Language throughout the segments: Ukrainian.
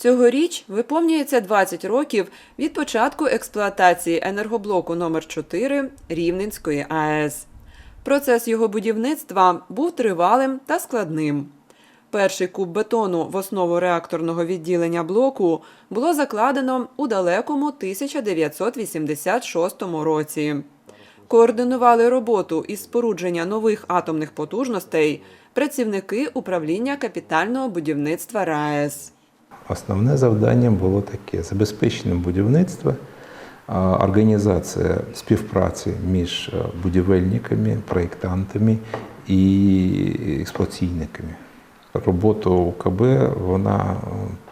Цьогоріч виповнюється 20 років від початку експлуатації енергоблоку номер 4 Рівненської АЕС. Процес його будівництва був тривалим та складним. Перший куб бетону в основу реакторного відділення блоку було закладено у далекому 1986 році. Координували роботу із спорудження нових атомних потужностей працівники управління капітального будівництва РаЕС. Основне завдання було таке: забезпечення будівництва, організація співпраці між е, будівельниками, проєктантами і експлуатійниками. Робота УКБ вона е,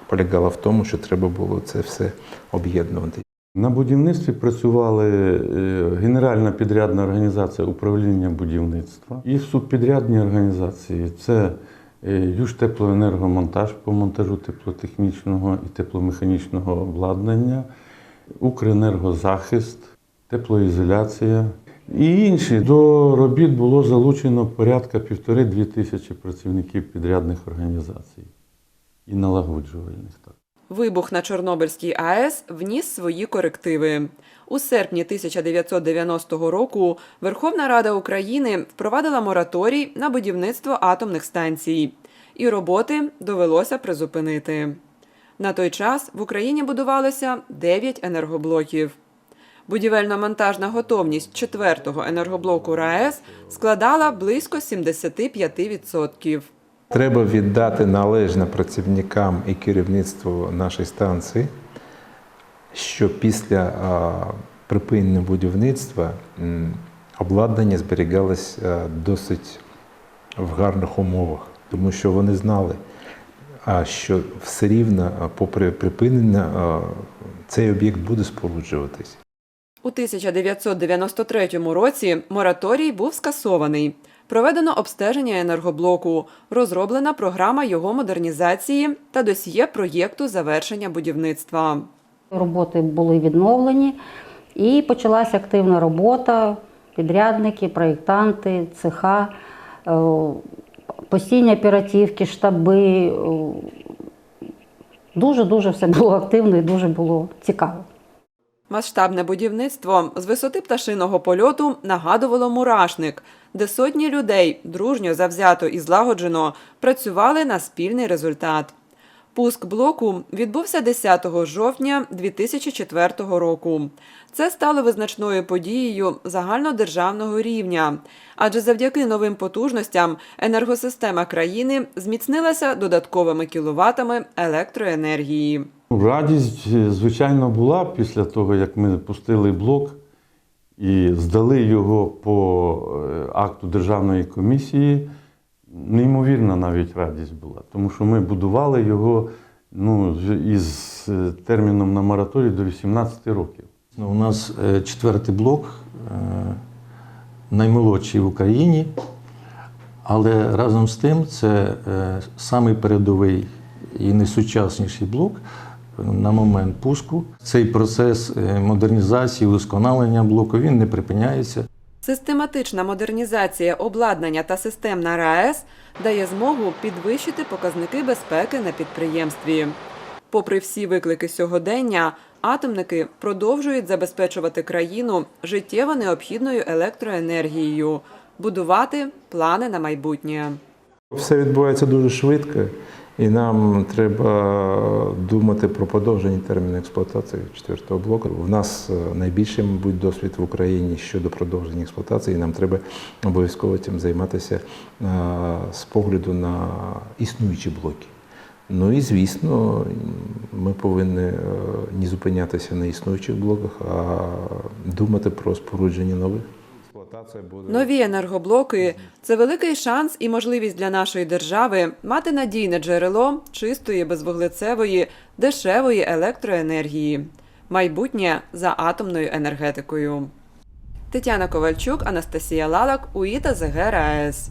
полягала в тому, що треба було це все об'єднувати. На будівництві працювали е, Генеральна підрядна організація управління будівництва і субпідрядні організації. Це Южтеплоенергомонтаж по монтажу теплотехнічного і тепломеханічного обладнання, Укренергозахист, теплоізоляція і інші. До робіт було залучено порядка півтори-дві тисячі працівників підрядних організацій і налагоджувальних. Так. Вибух на Чорнобильській АЕС вніс свої корективи. У серпні 1990 року Верховна Рада України впровадила мораторій на будівництво атомних станцій, і роботи довелося призупинити. На той час в Україні будувалося 9 енергоблоків. Будівельно-монтажна готовність четвертого енергоблоку РаЕС складала близько 75%. Треба віддати належне працівникам і керівництву нашої станції, що після припинення будівництва обладнання зберігалось досить в гарних умовах, тому що вони знали, що все рівно, попри припинення, цей об'єкт буде споруджуватись. У 1993 році мораторій був скасований. Проведено обстеження енергоблоку, розроблена програма його модернізації та досьє проєкту завершення будівництва. Роботи були відновлені і почалася активна робота. Підрядники, проєктанти, цеха, е, постійні оперативки, штаби. е, Дуже-дуже все було активно і дуже було цікаво. Масштабне будівництво з висоти пташиного польоту нагадувало мурашник, де сотні людей дружньо, завзято і злагоджено працювали на спільний результат. Пуск блоку відбувся 10 жовтня 2004 року. Це стало визначною подією загальнодержавного рівня, адже завдяки новим потужностям енергосистема країни зміцнилася додатковими кіловатами електроенергії. Радість, е, звичайно, була після того, як ми пустили блок і здали його по е, акту Державної комісії. Неймовірна навіть радість була, тому що ми будували його ну, із е, терміном на мораторій до 18 років. Ну, У нас е, четвертий блок, е, наймолодший в Україні, але разом з тим це самий передовий і найсучасніший блок на момент пуску. Цей процес модернізації, удосконалення блоку він не припиняється. Систематична модернізація обладнання та систем на РаЕС дає змогу підвищити показники безпеки на підприємстві. Попри всі виклики сьогодення, атомники продовжують забезпечувати країну життєво необхідною електроенергією, будувати плани на майбутнє. Все відбувається дуже швидко, і нам треба думати про подовження терміну експлуатації четвертого блоку. У нас е, найбільший, мабуть, досвід в Україні щодо продовження експлуатації. і Нам треба обов'язково цим займатися е, з погляду на існуючі блоки. Ну і звісно, ми повинні е, не зупинятися на існуючих блоках, а думати про спорудження нових. Експлуатація буде Нові енергоблоки це великий шанс і можливість для нашої держави мати надійне джерело чистої, безвуглецевої, дешевої електроенергії. Майбутнє за атомною енергетикою. Тетяна Ковальчук, Анастасія Лалак, УІТА ЗГ РаЕС.